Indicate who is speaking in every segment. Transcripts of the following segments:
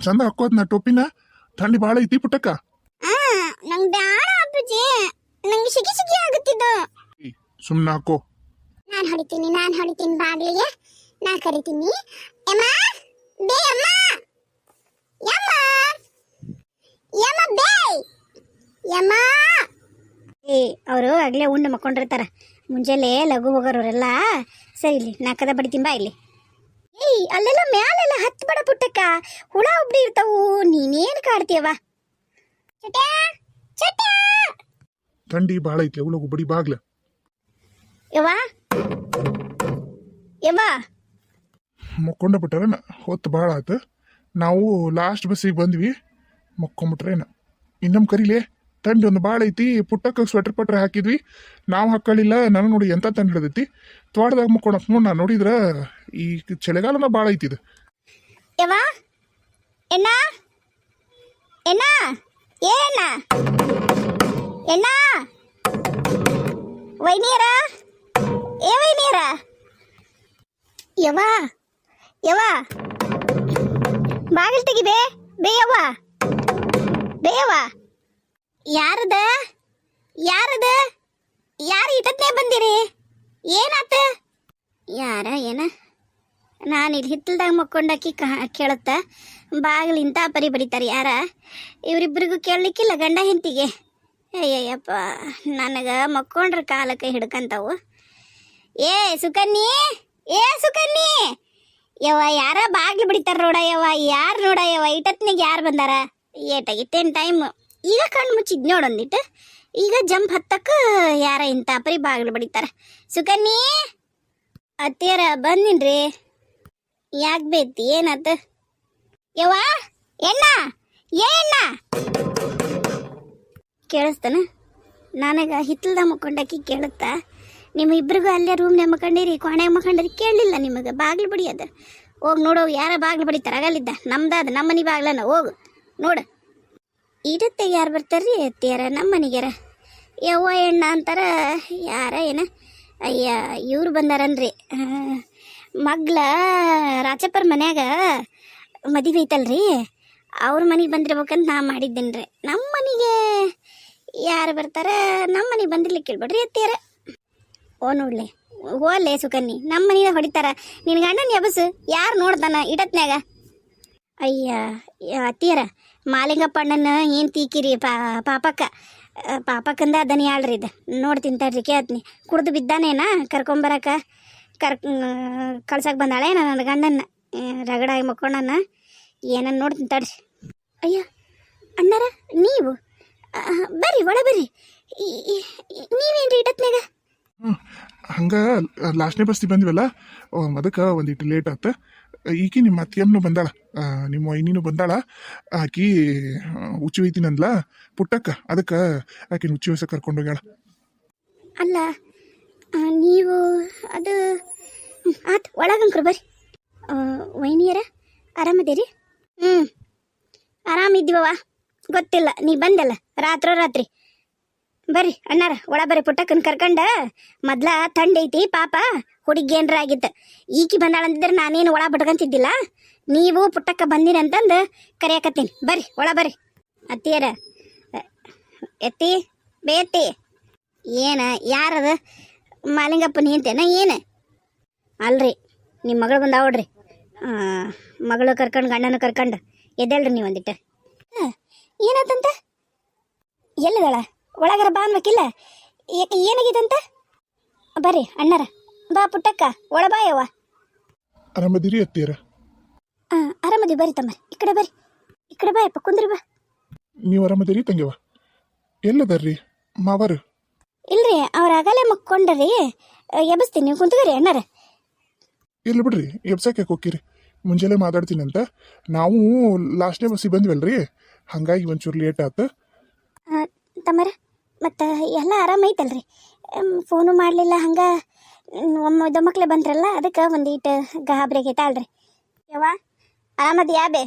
Speaker 1: ಚಂದ ಹಾಕೋದ್ ನಾ ಟೋಪಿನ? ಥಂಡಿ ಭಾಳ ಐತಿ ಪುಟ್ಟಕ್ಕ.
Speaker 2: ಆ ನಂಗ್ ಬ್ಯಾಡ ಅಪ್ಪಾಜಿ. ನಂಗೆ ಸಿಗಿ ಸಿಗಿ ಆಗುತ್ತಿದ್ದು.
Speaker 1: ಸುಮ್ಮನೆ ಹಾಕೋ.
Speaker 2: ನಾನ್ ಹೊಡಿತೀನಿ ನಾನ್ ಹೊಡಿತೀನಿ ಬಾಗ್ಲಿಗೆ. ನಾ ಕರಿತೀನಿ. ಯಮ್ಮ ಬೇ ಅಮ್ಮ ಯಮ್ಮ. ಯಮ್ಮ ಬೇ. ಯಮ್ಮ. ಏ ಅವರು ಆಗ್ಲೇ ಉಂಡು ಮಕ್ಕೊಂಡಿರ್ತಾರ. ಮುಂಜಾನೆ ಲಘು ಹೋಗೋರವರೆಲ್ಲ. ಸರಿ ಇಲ್ಲಿ ನಾಕದ ಬಡಿತೀನಿ ಬಾ ಇಲ್ಲಿ. ಏಯ್ ಅಲ್ಲೆಲ್ಲ ಮ್ಯಾಲೆಲ್ಲ ಹತ್ತು ಬಡ ಪುಟ್ಟಕ್ಕ ಹುಳ ಉಬ್ಡಿ ಇರ್ತಾವು ನೀನೇನು ಕಾಡ್ತೀಯವ ಚಟ್ಯಾ ಚಟ್ಯಾ
Speaker 1: ಥಂಡಿ ಭಾಳ ಐತಿ ಅವಳು ಬಡಿ ಬಾಗ್ಲ
Speaker 2: ಯವ್ವ ಯವ್ವ
Speaker 1: ಮಕ್ಕೊಂಡ ಬಿಟ್ಟಾರನ ಹೊತ್ತು ಭಾಳ ಆತು ನಾವು ಲಾಸ್ಟ್ ಬಸ್ಸಿಗೆ ಬಂದ್ವಿ ಮಕ್ಕೊಂಬಿಟ್ರೇನ ಇನ್ನೊಮ್ಮೆ ಕರೀಲೆ ಥಂಡಿ ಒಂದು ಭಾಳ ಐತಿ, ಪುಟ್ಟಕ್ಕೆ ಸ್ವೆಟರ್ ಪಟ್ರ್ ಹಾಕಿದ್ವಿ. ನಾವು ಹಾಕೊಳ್ಳಿಲ್ಲ ನಾನು ನೋಡಿ ಎಂತ ತಂದು ಹಿಡ್ದೈತಿ. ತೋಟದಾಗ ಮಕ್ಕೊಂಡ ನೋಡಿ ನಾನು ನೋಡಿದ್ರ ಈ ಚಳಿಗಾಲನ ಭಾಳ ಐತಿ ಇದು.
Speaker 2: ಯವ್ವ, ಎಣ್ಣ ಎಣ್ಣ, ಏ ಅಣ್ಣ, ಎಣ್ಣ, ವೈನಿಯರ, ಏ ವೈನಿಯರ. ಯವ್ವ ಯವ್ವ, ಬಾಗಿಲು ತೆಗಿಬೇ ಬೇ ಯವ್ವ ಬೇ ಯವ್ವ. ಯಾರದ? ಯಾರದ? ಯಾರು ಇಟ್ಟತ್ನೇ ಬಂದಿರಿ? ಏನಾತ? ಯಾರ, ಏನ? ನಾನು ಇಲ್ಲಿ ಹಿತ್ತಲ್ದಾಗ ಮಕ್ಕೊಂಡಾಕಿ ಕೇಳುತ್ತ. ಇಂಥ ಪರಿ ಬಡಿತಾರೆ ಯಾರ? ಇವರಿಬ್ಬರಿಗೂ ಕೇಳಲಿಕ್ಕಿಲ್ಲ ಗಂಡ ಹೆಂಡತಿಗೆ. ಅಯ್ಯಯ್ಯಪ್ಪ, ನನಗೆ ಮಕ್ಕೊಂಡ್ರ ಕಾಲಕ್ಕೆ ಹಿಡ್ಕಂತಾವು. ಏ ಸುಕನ್ನಿ ಏ ಸುಕನ್ನಿ ಯವ್ವ, ಯಾರ ಬಾಗಿಲು ಬಿಡಿತಾರ ನೋಡ ಯವ್ವ? ಯಾರು ನೋಡ ಯವ್ವ? ಇಟತ್ನಿಗೆ ಯಾರು ಬಂದಾರ? ಏಟಾಗಿತ್ತೇನು ಟೈಮ್ ಈಗ ಕಣ್ಣು ಮುಚ್ಚಿದ್ ನೋಡೊಂದಿಟ್ಟು ಈಗ ಜಂಪ್ ಹತ್ತಕ್ಕ ಯಾರ ಇಂಥ ಪರಿ ಬಾಗಿಲು ಬಡಿತಾರ. ಸುಕನ್ನಿ ಅತ್ತಿಯರ ಬಂದಿನ್ರಿ. ಯಾಕೆ ಬೇತಿ ಏನತ್ತ ಯವ್ವ, ಎಣ್ಣ, ಏ ಕೇಳಿಸ್ತಾನ? ನನಗೆ ಹಿತ್ತಲ್ದಾಗ ಮುಖಂಡಕ್ಕಿ ಕೇಳುತ್ತಾ, ನಿಮ್ಮ ಇಬ್ರಿಗೂ ಅಲ್ಲೇ ರೂಮ್ ಮಕ್ಕಂಡಿರಿ ಕೋಣೆ ಮಕ್ಕಂಡಿರಿ ಕೇಳಲಿಲ್ಲ ನಿಮಗೆ, ಬಾಗಿಲು ಬಡಿಯೋದು. ಹೋಗಿ ನೋಡೋ, ಯಾರ ಬಾಗಿಲು ಬಡಿತಾರ ಆಗಲಿದ್ದ ನಮ್ದಾದ ನಮ್ಮ ಮನೆ ಬಾಗ್ಲನ, ಹೋಗು, ನೋಡು. ಇಡತ್ತೆ ಯಾರು ಬರ್ತಾರ್ರಿ? ಅತ್ತಿಯಾರ ನಮ್ಮ ಮನೆಗ್ಯಾರ. ಯವ್ವ ಎಣ್ಣ ಅಂತಾರ, ಯಾರ ಏನ? ಅಯ್ಯ, ಇವ್ರು ಬಂದಾರನ್ರಿ. ಮಗ್ಲ ರಾಚಪ್ಪರ ಮನ್ಯಾಗ ಮದುವೆ ಐತಲ್ರಿ. ಅವ್ರ ಮನೆಗೆ ಬಂದಿರ್ಬೇಕಂತ ನಾ ಮಾಡಿದ್ದೇನೆ ರೀ ನಮ್ಮ ಮನೆಗೆ ಯಾರು ಬರ್ತಾರ ನಮ್ಮ ಮನೆಗೆ ಬಂದಿರ್ಲಿಕ್ಕೆ ಕೇಳ್ಬೇಡ್ರಿ ಅತ್ತಿಯಾರ ಓ, ನೋಡ್ಲೆ. ಓಲೆ ಸುಕನ್ನಿ. ನಮ್ಮ ಮನೆಯ ಹೊಡಿತಾರ. ನಿನ್ನ ಗಂಡನ ಎಬಸು ಯಾರು ನೋಡ್ತಾನ ಇಡತ್ನ್ಯಾಗ? ಅಯ್ಯ, ಅತ್ತಿಯರ ಮಾಲಿಂಗಪ್ಪ ಅಣ್ಣನ ಏನು ತೀಕಿರಿ ಪಾಪಕ್ಕ. ಪಾಪಕ್ಕಂದ ಅದನ್ನ ಹೇಳ್ರಿ ಇದು. ನೋಡ್ತೀನಿ ತಡ್ರಿ ಕೇಳ್ತೀನಿ ಕುಡ್ದು ಬಿದ್ದಾನೇನಾ? ಕರ್ಕೊಂಬರಕ. ಕರ್ ಕಳ್ಸಕ್ಕೆ ಬಂದಾಳೆ ನನ್ನ ಗಂಡನ್ನ? ರಗಡಾಗಿ ಮಕ್ಕೊಂಡನ್ನ ಏನನ್ನ ನೋಡ್ತೀನಿ ತಡ್ರಿ ಅಯ್ಯ, ಅಣ್ಣಾರ? ನೀವು? ಬರ್ರಿ, ಒಳ ಬರ್ರಿ. ನೀವೇನ್ರಿ ಇಡತ್ನ್ಯಾಗ?
Speaker 1: ಹಂಗ ಲಾಸ್ಟ್ನೇ ಬಸ್ತಿ ಬಂದಿವಲ್ಲ? ಅದಕ್ಕೆ ಒಂದಿಟ್ಟು ಲೇಟ್ ಆತ. ಈಕಿ ನಿಮ್ಮ ಅತ್ತಿಯಮ್ಮನು ಬಂದಾಳ. ನಿಮ್ಮ ವೈನಿನೂ ಬಂದಾಳ. ಆಕಿ ಉಚ್ಚಿ ಒಯ್ತೀನಂದ್ಲ ಪುಟ್ಟಕ್ಕ, ಅದಕ್ಕೆ ಆಕಿನ ಉಚ್ಚಿ ವಯಸ್ಸ ಕರ್ಕೊಂಡು ಹೋಗ್ಯಾಳ.
Speaker 2: ಅಲ್ಲ ನೀವು ಅದು, ಆತ್, ಒಳಗಂಕ್ರು ಬರ್ರಿ. ವೈನಿಯರ, ಆರಾಮದೇರಿ? ಹ್ಞೂ ಆರಾಮಿದ್ದೀವವ ಗೊತ್ತಿಲ್ಲ, ನೀ ಬಂದಲ್ಲ, ರಾತ್ರೋ ರಾತ್ರಿ. ಬರ್ರಿ, ಅಣ್ಣಾರ, ಒಳ ಬರ್ರಿ ಪುಟ್ಟಕ್ಕನ್ ಕರ್ಕಂಡ. ಮೊದ್ಲ ಥಂಡ್ ಐತಿ, ಪಾಪ ಹುಡುಗಿ ಏನ್ರ ಆಗಿತ್ತು ಈಕಿ ಬಂದಾಳಂತಿದ್ರೆ ನಾನೇನು ಒಳ ಬಿಟ್ಕಂತಿದ್ದಿಲ್ಲ ನೀವು ಪುಟ್ಟಕ್ಕ ಬಂದಿನ ಅಂತಂದು ಕರೆಯಕತ್ತೀನಿ. ಬರ್ರಿ, ಒಳ ಬರ್ರಿ. ಅತ್ತಿಯರ ಎತ್ತಿ ಬೇತಿ ಏನ, ಯಾರದ? ಮಾಲಿಂಗಪ್ಪ ನಿಂತೇನ ಏನು? ಅಲ್ರಿ ನಿಮ್ಮ ಮಗಳು ಬಂದಾವಡ್ರಿ ಮಗಳು ಕರ್ಕೊಂಡು, ಗಂಡನ ಕರ್ಕೊಂಡು ಎದ್ದೇಳ್ರಿ ನೀವು ಒಂದಿಟ್ಟು. ಏನಾತಂತ? ಎಲ್ಲಿದಾಳ ಒಳಗರ ಬಾ ಅನ್ಬೇಕಿಲ್ಲ? ಏನಾಗಿದಂತ ಬರ್ರಿ ಅಣ್ಣರ. ಬಾ ಪುಟ್ಟಕ್ಕ ಒಳ ಬಾ ಯವ್ವ.
Speaker 1: ಆರಾಮದಿರಿ ಅತ್ತೀರ
Speaker 2: ಆ, ಆರಾಮದಿ ಬರ್ರಿ ತಮ್ಮ. ಈ ಕಡೆ ಬರ್ರಿ. ಈ ಕಡೆ ಬಾ ಯಪ್ಪ ಕುಂದ್ರಿ ಬಾ.
Speaker 1: ನೀವು ಆರಾಮದಿರಿ ತಂಗಿವ ಎಲ್ಲದರ್ರಿ? ಮಾವರು?
Speaker 2: ಇಲ್ರಿ ಅವ್ರ ಆಗಲೇ ಮಕ್ಕೊಂಡ್ರಿ. ಎಬ್ಬಿಸ್ತೀನಿ ನೀವು ಕುಂತ್ಕೊರಿ ಅಣ್ಣರ.
Speaker 1: ಇಲ್ಲ ಬಿಡ್ರಿ ಎಬ್ಸಕ್ಕೆ ಹೋಗಿರಿ ಮುಂಜಾನೆ ಮಾತಾಡ್ತೀನಂತ. ನಾವು ಲಾಸ್ಟ್ನೇ ಬಸ್ಸಿಗೆ ಬಂದ್ವಲ್ರಿ? ಹಂಗಾಗಿ ಒಂಚೂರು ಲೇಟ್ ಆತು.
Speaker 2: ತಮ್ಮರ? ಮತ್ತು ಎಲ್ಲ ಆರಾಮೈತಲ್ರಿ ಫೋನು ಮಾಡಲಿಲ್ಲ ಹಂಗೆ ಒಮ್ಮ ದೊಮ್ಮಕ್ಲೆ ಬಂದ್ರಲ್ಲ ಅದಕ್ಕೆ ಒಂದು ಒಂದೀಟು ಗಾಬರಿ ಆಗೈತಾಳ್ರಿ ಯವ್ವ ಆರಾಮದಿ ಯಾಬೆ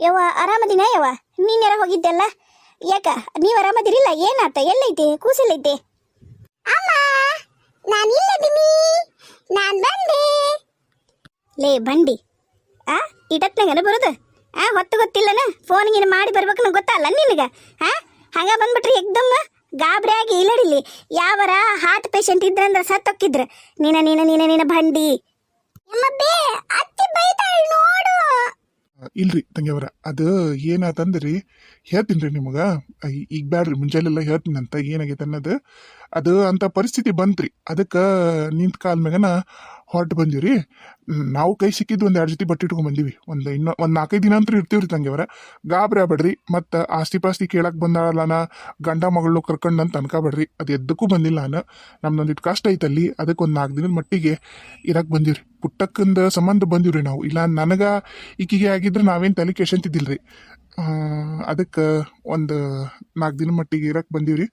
Speaker 2: ಯವ್ವ ಆರಾಮದಿನ ಯವ್ವ? ನೀನ್ಯಾರ ಹೋಗಿದ್ದೆಲ್ಲ? ಯಾಕ ನೀವು ಆರಾಮದಿರಿಲ್ಲ? ಏನಾತ? ಎಲ್ಲೈತಿ? ಕೂಸಲ್ಲೈತಿ ಅಮ್ಮ ನಾನು ಇಲ್ಲದೀನಿ ನಾನು ಬಂದೆ. ಲೇ ಬಂಡಿ. ಆ ಇಟತ್ನಾಗನ ಬರೋದು? ಆ ಹೊತ್ತು ಗೊತ್ತಿಲ್ಲನ? ಫೋನ್ ಫೋನ್ಗಿನ ಮಾಡಿ ಬರ್ಬೇಕು ನಂಗೆ ಗೊತ್ತಲ್ಲ ನಿನಗೆ? ಹಾ ಹಂಗ ಬಂದ್ಬಿಟ್ರಿ ಎಕ್ದಮ್ ಗಾಬರಿಯಾಗಿ ಇಲ್ಲಡಿಲಿ. ಯಾವರ ಹಾರ್ಟ್ ಪೇಷಂಟ್ ಇದ್ರಂದ್ರೆ ಸತ್ತೊಕ್ಕಿದ್ರ. ನೀನ ನೀನ ನೀನ ನೀನ ಬಂಡಿ. ಅತ್ತಿ ಬೈತಾಳ ನೋಡು.
Speaker 1: ಇಲ್ರಿ ತಂಗಿಯವರ. ಅದು ಏನಾತಂದ್ರಿ ಹೇಳ್ತೀನಿ ರೀ ನಿಮಗೆ. ಈಗ ಬ್ಯಾಡ್ರಿ, ಮುಂಜಾನೆಲ್ಲ ಹೇಳ್ತೀನಿ ಅಂತ ಏನಾಗೈತೆ ಅನ್ನೋದು. ಅದು ಅಂಥ ಪರಿಸ್ಥಿತಿ ಬಂತ್ರಿ. ಅದಕ್ಕೆ ನಿಂತ ಕಾಲ ಮ್ಯಾಗನ ಹೊರಟು ಬಂದೀವಿ ನಾವು ಕೈ ಸಿಕ್ಕಿದ್ದು ಒಂದು ಎರಡು ಜೊತೆ ಬಟ್ಟೆ ಇಟ್ಕೊಂಡು ಬಂದೀವಿ. ಒಂದು ಇನ್ನೂ, ಒಂದು ನಾಲ್ಕೈದು ದಿನ ಅಂತೂ ಇರ್ತೀವಿ ರೀ ತಂಗಿಯವರ ಗಾಬರಿ ಆಗ್ಬೇಡ್ರಿ. ಮತ್ತು ಆಸ್ತಿ ಪಾಸ್ತಿ ಕೇಳಕ್ಕೆ ಬಂದಾಳಲ್ಲ ಗಂಡ ಮಗಳು ಕರ್ಕೊಂಡು ಅಂತ ಅನ್ಕೋಬೇಡ್ರಿ. ಅದು ಎದ್ದಕ್ಕೂ ಬಂದಿಲ್ಲ ನಾನು. ನಮ್ದೊಂದಿಟ್ಟು ಕಷ್ಟ ಐತಲ್ಲಿ. ಅದಕ್ಕೆ ಒಂದು ನಾಲ್ಕು ದಿನದ ಮಟ್ಟಿಗೆ ಇರಕ್ಕೆ ಬಂದೀವ್ರಿ. ಪುಟ್ಟಕ್ಕಂದ ಸಂಬಂಧ ಬಂದೀವ್ರಿ ನಾವು. ಇಲ್ಲ, ನನಗೆ ಈಕಿಗೆ ಆಗಿದ್ರೆ ನಾವೇನು ತಲೆ ಕೆಶಂತಿದ್ದಿಲ್ರಿ. ಅದಕ್ಕೆ ಒಂದು ನಾಲ್ಕು ದಿನ ಮಟ್ಟಿಗೆ ಇರಕ್ಕೆ ರೀ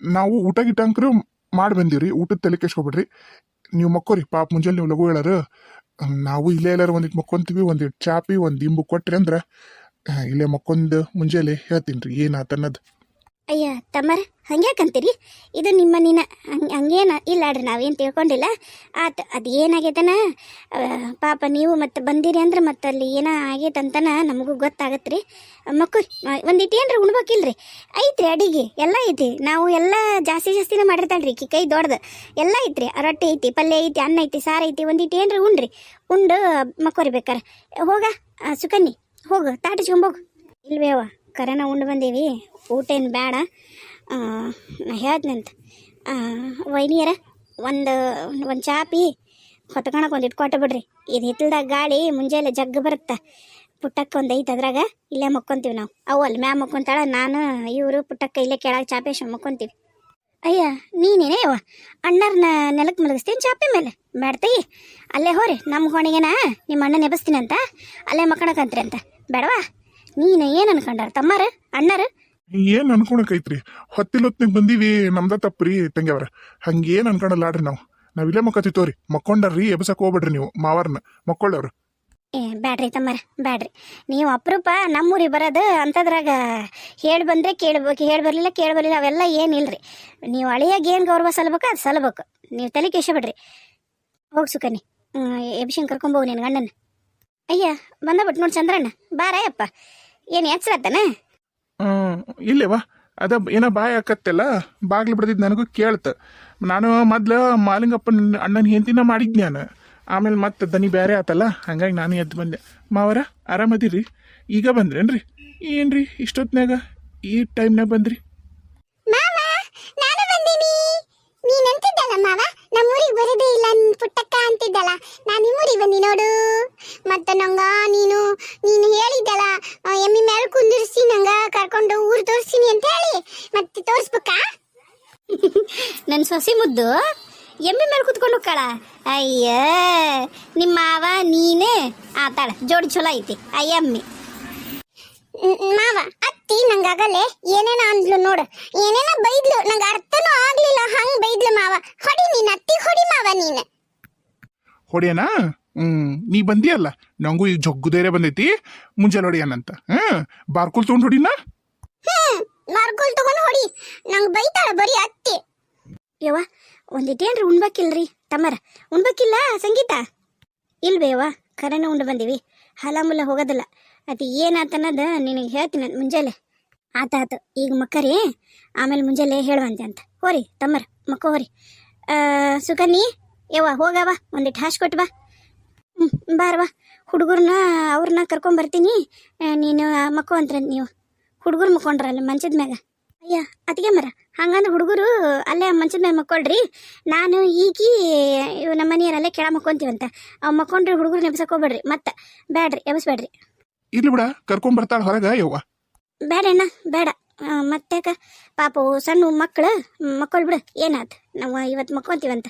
Speaker 1: ನಾವು ಊಟ ಗಿಟ ಅಂಕರು ಮಾಡಿ ಬಂದೀವ್ರಿ. ಊಟದ ತಲೆ ಕೆಸ್ಕೊಬೇಡ್ರಿ ನೀವು ಮಕ್ಕೋರಿ. ಪಾಪ ಮುಂಜಾನೆ ನೀವು ಲಘು ಹೇಳಾರ. ನಾವು ಇಲ್ಲೇ ಎಲ್ಲಾರು ಒಂದಿಟ್ಟು ಮಕ್ಕೊಂತೀವಿ ಒಂದಿಟ್ಟು ಚಾಪಿ, ಒಂದು ಇಂಬು ಕೊಟ್ರಿ ಅಂದ್ರೆ ಇಲ್ಲೇ ಮಕ್ಕೊಂದು ಮುಂಜಾನೆ ಹೇಳ್ತೀನಿ ರೀ ಏನಾತ ಅನ್ನೋದು
Speaker 2: ಅಯ್ಯ ತಮ್ಮರ ಹಂಗ್ಯಾಕಂತೀರಿ? ಇದು ನಿಮ್ಮ ನಿನ್ನ ಹಂಗೆ, ಹಂಗೇನ? ಇಲ್ಲಾಡ್ರಿ ನಾವೇನು ತಿಳ್ಕೊಂಡಿಲ್ಲ. ಆತು, ಅದು ಏನಾಗೈತನ? ಪಾಪ ನೀವು ಮತ್ತೆ ಬಂದಿರಿ ಅಂದ್ರೆ ಮತ್ತೆ ಅಲ್ಲಿ ಏನೋ ಆಗೈತಂತನ ನಮಗೂ ಗೊತ್ತಾಗತ್ತೆ ರೀ ಮಕ್ಕಳು ಒಂದಿಟ್ಟು ಏನ್ರ ಉಣ್ಬೇಕಿಲ್ರಿ? ಐತ್ರಿ ಅಡಿಗೆ, ಎಲ್ಲ ಐತಿ ನಾವು ಎಲ್ಲ ಜಾಸ್ತಿ ಜಾಸ್ತಿನೇ ಮಾಡಿರ್ತಾಳ್ರಿ, ಕಿ ಕೈ ದೊಡ್ದು ಎಲ್ಲ ಐತ್ರಿ. ರೊಟ್ಟಿ ಐತಿ, ಪಲ್ಯ ಐತಿ, ಅನ್ನ ಐತಿ, ಸಾರು ಐತಿ ಒಂದಿಟ್ಟು ಏನ್ರ ಉಣ್ರಿ. ಉಂಡು, ಮಕ್ಕೋರಿ ಬೇಕಾರೆ. ಹೋಗ ಸುಕನ್ನಿ ಹೋಗು ತಾಟಿಸ್ಕೊಂಬೋಗು ಇಲ್ವೇವ ಕರೆನ ಉಂಡು ಬಂದೀವಿ. ಊಟ ಏನು ಬೇಡ ನಾ ಅಂತ ವೈನಿಯರ ಒಂದು ಒಂದು ಚಾಪಿ ಹೊತ್ಕೊಳಕ್ಕೆ ಒಂದು ಇಟ್ಕೊಟ್ಟು ಬಿಡ್ರಿ. ಇದು ಹಿತ್ತಲ್ದಾಗ ಗಾಳಿ ಮುಂಜಾನೆ ಜಗ್ಗ ಬರುತ್ತೆ. ಪುಟ್ಟಕ್ಕ ಒಂದು ಐತೆ ಅದ್ರಾಗ, ಇಲ್ಲೇ ಮಕ್ಕೊಂತೀವಿ ನಾವು. ಅವು ಅಲ್ಲಿ ಮ್ಯಾಮ್ ಮಕ್ಕೊಂತಾಳೆ, ನಾನು, ಇವರು ಪುಟ್ಟಕ್ಕ ಇಲ್ಲೇ ಕೆಳಗೆ ಚಾಪೇಶ ಮಕ್ಕೊಂತೀವಿ. ಅಯ್ಯ, ನೀನೇನೇ ಯವ್ವ? ಅಣ್ಣರನ್ನ ನೆಲಕ್ಕೆ ಮಲಗಿಸ್ತೀನಿ ಚಾಪೆ ಮೇಲೆ? ಬೇಡ್ತಯಿ ಅಲ್ಲೇ ಹೋರಿ ನಮ್ಮ ಹೊಣಿಗೆನ? ನಿಮ್ಮ ಅಣ್ಣ ಅಂತ ಅಲ್ಲೇ ಮಕ್ಕಳಕ್ಕಂತ್ರಿ ಅಂತ. ಬೇಡವಾ ನೀನು ಏನು ಅನ್ಕೊಂಡಾರ? ತಮ್ಮಾರ? ಅಣ್ಣಾರ?
Speaker 1: ಏನು ಅನ್ಕೊಳಕೈತ್ರಿ ಹೊತ್ತಿಲೊತ್ನಾಗ ಬಂದೀವಿ ನಮ್ದ ತಪ್ಪ್ರಿ ತಂಗ್ಯವ್ರ ಹಂಗೇನ್ ಅನ್ಕೊಳಲ್ಲ ಆಡ್ರಿ ನಾವು. ನಾವಿಲ್ಲೇ ಇಲ್ಲೇ ಮಕ್ಕತ್ತಿ ತೋರಿ. ಮಕ್ಕೊಂಡ್ರಿ ಎಬ್ಸಕ್ ಹೋಗ್ಬೇಡ್ರಿ ನೀವು ಮಾವಾರ್ನ ಮಕ್ಕೊಳ್ಳವ್ರು
Speaker 2: ಏ ಬ್ಯಾಡ್ರಿ ತಮ್ಮಾರ ಬ್ಯಾಡ್ರಿ. ನೀವು ಅಪರೂಪ ನಮ್ಮೂರಿಗೆ ಬರೋದು ಅಂಥದ್ರಾಗ ಹೇಳಿ ಬಂದರೆ ಕೇಳ್ಬೇಕು ಹೇಳಿ ಬರಲಿಲ್ಲ ಕೇಳಿ ಬರಲಿಲ್ಲ ಅವೆಲ್ಲ ಏನಿಲ್ಲರಿ ನೀವು ಅಳಿಯಾಗಿ ಏನು ಗೌರವ ಸಲ್ಬೇಕು ಅದು ಸಲ್ಬೇಕು. ನೀವು ತಲೆ ಕೇಶಬೇಡ್ರಿ ಹೋಗಿ ಸುಕನ್ನಿ ಎಬ್ಶನ್ ಕರ್ಕೊಂಬೋಗು ನಿನ್ನ ಗಂಡನ. ಅಯ್ಯ ಬಂದ ಬಿಟ್ಟು ನೋಡಿ ಚಂದ್ರಣ್ಣ. ಬಾರಯ್ಯಪ್ಪ. ಏನು ಹ್ಞೂ
Speaker 1: ಇಲ್ಲೇವಾ ಅದ ಏನ ಬಾಯ್ ಹಾಕತ್ತಲ್ಲ? ಬಾಗ್ಲು ಬಿಡದಿದ್ ನನಗೂ ಕೇಳ್ತ. ನಾನು ಮೊದ್ಲ ಮಾಲಿಂಗಪ್ಪನ ಅಣ್ಣನ ಹೆಂಡತಿನ ಮಾಡಿದ್ನಿ ನಾನು. ಆಮೇಲೆ ಮತ್ತೆ ದನಿ ಬೇರೆ ಆತಲ್ಲ, ಹಂಗಾಗಿ ನಾನು ಎದ್ದು ಬಂದೆ. ಮಾವರ, ಆರಾಮದಿರಿ. ಈಗ ಬಂದ್ರೇನ್ರಿ? ಏನ್ರಿ ಇಷ್ಟೊತ್ನ್ಯಾಗ? ಈ ಟೈಮ್ನಾಗ ಬಂದ್ರಿ
Speaker 2: ಮಾವ ನಾನು ಬಂದೀನಿ ನೀನ್ ಅಂತಿದ್ದಲ್ಲ ಮಾವ ನಮ್ಮೂರಿಗೆ ಬರೋದೇ ಇಲ್ಲ ನಿನ್ ಪುಟ್ಟಕ್ಕ ಅಂತಿದ್ದಲ್ಲ. ನಾನು ನಿಮ್ಮೂರಿಗೆ ಬಂದಿ ನೋಡು. ಮತ್ತೆ ನಂಗ ನೀನು ನೀನು ಹೇಳಿದ್ದಲ್ಲ ಎಮ್ಮಿ ಮೇಲೆ ಕುಂದಿರಿಸಿ ನಂಗ ಕರ್ಕೊಂಡು ಊರು ತೋರಿಸ್ತೀನಿ ಅಂತ ಹೇಳಿ. ಮತ್ತೆ ತೋರಿಸ್ಬೇಕಾ? ನನ್ನ ಸೊಸಿ ಮುದ್ದು ಎಮ್ಮಿ ಮೇಲೆ ಕುತ್ಕೊಂಡು ಹೋಗ್ಕಳ ಅಯ್ಯ ನಿಮ್ಮ ಮಾವ ನೀನೇ? ಆತಾಳ ಜೋಡಿ ಚಲೋ ಐತಿ. ಆ ಎಮ್ಮಿ. ಮಾವ ಅತ್ತಿ ನಂಗಾಗಲೇ ಏನೇನ ಅಂದ್ಲು ನೋಡು. ಏನೇನ ಬೈದ್ಲು ನಂಗೆ ಅರ್ಥನೂ ಆಗ್ಲಿಲ್ಲ ಹಂಗ್ ಬೈದ್ಲು ಮಾವ ಹೊಡಿ ನೀನ್ ಅತ್ತಿ ಹೊಡಿ ಮಾವ ನೀನ್
Speaker 1: ಹೊಡಿಯನಾ ಹ್ಮ್, ನೀ ಬಂದಿಯಲ್ಲ? ನಂಗೂ ಈಗ ಜಗ್ಗು ಬಂದೈತಿ. ಮುಂಜಾನೆ ಹೊಡಿಯನಂತ ಹ್ಮ್, ಬಾರ್ಕುಲ್ ತೊಗೊಂಡು ಹೊಡಿನ?
Speaker 2: ಬಾರ್ಕುಲ್ ತಗೊಂಡ್ ಹೊಡಿ. ನಂಗ್ ಬೈತಾಳ ಬರೀ ಅತ್ತಿ ಯವ್ವ ಒಂದಿಟ್ಟೇನ್ರಿ ಉಣ್ಬೇಕಿಲ್ರಿ? ತಮ್ಮರ, ಉಣ್ಬೇಕಿಲ್ಲ ಸಂಗೀತ? ಇಲ್ಬೇವ ಕರೆನ ಉಂಡು ಬಂದೀವಿ. ಹಲಮುಲ ಹೋಗೋದಿಲ್ಲ. ಅದು ಏನಾತನ್ನದ ನಿನಗೆ ಹೇಳ್ತೀನಿ ಮುಂಜಾನೆ. ಆತ ಆತು, ಈಗ ಮಕ್ಕರಿ, ಆಮೇಲೆ ಮುಂಜಾನೆ ಹೇಳುವಂತೆ ಅಂತ. ಹೋರಿ, ತಮ್ಮರ ಮಕ್ಕ ಹೋರಿ. ಸುಕನ್ನಿ ಯವ್ವ ಹೋಗವ ಒಂದಿಟ್ಟು ಹಾಶ್ ಕೊಟ್ಟು ಬಾ. ಹ್ಞೂ ಬಾರವ್ವ ಹುಡುಗರನ್ನ ಅವ್ರನ್ನ ಕರ್ಕೊಂಬರ್ತೀನಿ ನೀನು ಮಕ್ಕ ಅಂತ ನೀವು. ಹುಡುಗರು ಮಕ್ಕೊಂಡ್ರಲ್ಲ ಮಂಚದ ಮ್ಯಾಗ. ಅಯ್ಯ ಅದಕ್ಕೆ ಮರ. ಹಂಗಂದ್ರೆ ಹುಡುಗರು ಅಲ್ಲೇ ಮಂಚದ ಮ್ಯಾಗ ಮಕ್ಕೊಳ್ರಿ. ನಾನು ಈಗಿ ಇವ್ ನಮ್ಮ ಮನೆಯವರಲ್ಲೇ ಕೆಳ ಮಕ್ಕೊಂತೀವಂತ. ಅವ್ ಮಕ್ಕೊಂಡ್ರಿ ಹುಡುಗರು ನೆಪಸಕೋಬೇಡ್ರಿ ಹೋಗ್ಬೇಡ್ರಿ. ಮತ್ತೆ ಬೇಡ್ರಿ ಎಬ್ಸ್ಬೇಡ್ರಿ.
Speaker 1: ಇಲ್ಲಿ ಬಿಡ ಕರ್ಕೊಂಡ್ ಬರ್ತಾಳ ಹೊರಗ ಯವ್ವ.
Speaker 2: ಬೇಡ ಅಣ್ಣ ಬೇಡ ಮತ್ತೆ ಮತ್ತ್ಯಾಕ? ಪಾಪ ಸಣ್ಣ ಮಕ್ಕಳು ಮಕ್ಕಳು ಬಿಡು ಏನಾತ್? ನಾವು ಇವತ್ತು ಮಕ್ಕೊಂತೀವಂತ.